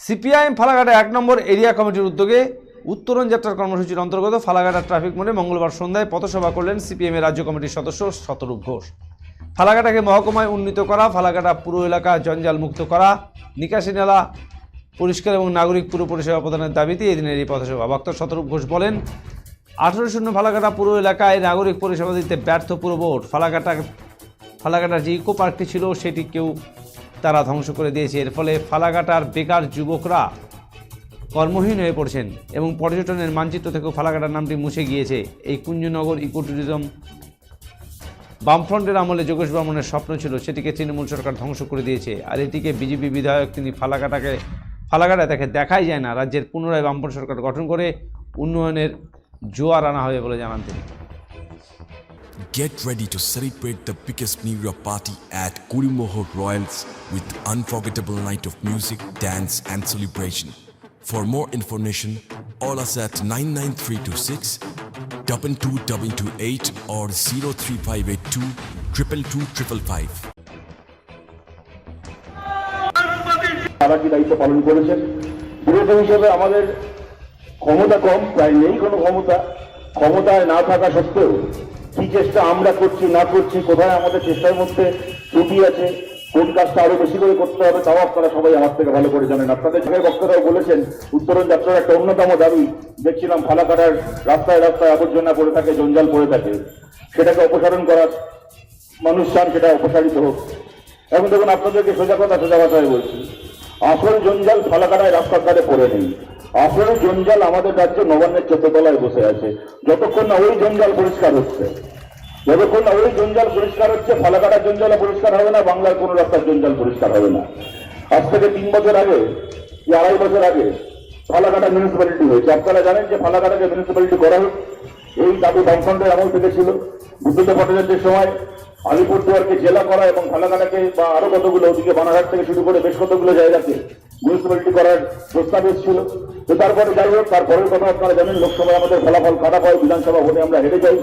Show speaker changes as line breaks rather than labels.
CPIM ফালাঘাটা এক নম্বর area কমিটির উদ্যোগে উত্তরণ যাত্রার কর্মসূচির অন্তর্গত ফালাঘাটা ট্রাফিক মোড়ে মঙ্গলবার সন্ধ্যায় পথসভা করলেন সিপিএমের রাজ্য কমিটির সদস্য শতরূপ ঘোষ। ফালাঘাটাকে মহকুমায় উন্নীত করা, ফালাঘাটা পুরো এলাকা জঞ্জাল মুক্ত করা, নিকাশি নালা, পরিষ্কার এবং নাগরিক পুরো পরিষেবা প্রদানের দাবিতে এদিনের এই পথসভা। বক্তা শতরূপ ঘোষ বলেন, আঠারো শূন্য ফালাকাটা পুরো এলাকায় নাগরিক পরিষেবা দিতে ব্যর্থ পুরো বোর্ড। ফালাকাটা ফালাকাটার যে ইকো পার্কটি ছিল, সেটি কেউ তারা ধ্বংস করে দিয়েছে। এর ফলে ফালাকাটার বেকার যুবকরা কর্মহীন হয়ে পড়ছেন এবং পর্যটনের মানচিত্র থেকেও ফালাকাটার নামটি মুছে গিয়েছে। এই কুঞ্জনগর ইকো ট্যুরিজম বামফ্রন্টের আমলে যোগেশ বর্মনের স্বপ্ন ছিল, সেটিকে তৃণমূল সরকার ধ্বংস করে দিয়েছে। আর এটিকে বিজেপি বিধায়ক তিনি ফালাকাটাকে ফালাকাটায় তাকে দেখাই যায় না। রাজ্যের পুনরায় বামফ্রন্ট সরকার গঠন করে উন্নয়নের জোয়ার আনা হবে বলে জানান তিনি।
Get ready to celebrate the biggest New Year party at Kurimoho Royals with unforgettable night of music, dance and celebration. For more information, call us at 99326 22228 or 03582 222 555.
তারা কি দায়িত্ব পালন করেছেন বিরোধী হিসেবে আমাদের ক্ষমতা কম প্রায় নেই কোনো ক্ষমতা ক্ষমতায় না থাকা সত্ত্বেও কি চেষ্টা আমরা করছি, না করছি, কোথায় আমাদের চেষ্টার মধ্যে ত্রুটি আছে, কোন কাজটা আরও বেশি করে করতে হবে, তাও আপনারা সবাই আমার থেকে ভালো করে জানেন। আপনাদের সবাই বক্তারাও বলেছেন, উত্তরণ যাত্রার একটা অন্যতম দাবি, দেখছিলাম ফালাকাটার রাস্তায় রাস্তায় আবর্জনা পড়ে থাকে, জঞ্জাল পড়ে থাকে। সেটাকে অপসারণ করার মানুষ চান, সেটা অপসারিত হোক। এখন দেখুন, আপনাদেরকে সোজা কথা সোজা কথায় বলছি। আসল জঞ্জাল ফালাকাটায় রাস্তার ধারে পড়ে নেই। আসল জঞ্জাল আমাদের রাজ্যে নবান্নের চোদ্দতলায় বসে আছে। যতক্ষণ না ওই জঞ্জাল পরিষ্কার হচ্ছে। যতক্ষণ না ওই জঞ্জাল পরিষ্কার হচ্ছে ফালাকাটার জঞ্জাল পরিষ্কার হবে না, বাংলার কোনো রাস্তার জঞ্জাল পরিষ্কার হবে না। আজ থেকে তিন বছর আগে কি আড়াই বছর আগে ফালাকাটা মিউনিসিপ্যালিটি হয়েছে। আপনারা জানেন যে ফালাকাটাকে মিউনিসিপ্যালিটি করা হোক, এই দাবি বামফ্রন্টের আমল থেকে ছিল। বুদ্ধদেব ভট্টাচার্যের সময় আলিপুরদুয়ারকে জেলা করা এবং ফালাকাটাকে বা আরও কতগুলো ওদিকে বানারহাট থেকে শুরু করে বেশ কতগুলো জায়গাকে মিউনিসিপ্যালিটি করার প্রস্তাব এসেছিল। তো তারপরে যাই হোক, তারপরের কথা আপনারা জানেন, লোকসভায় আমাদের ফলাফল খারাপ হয়, বিধানসভা ভোটে আমরা হেরে যাই।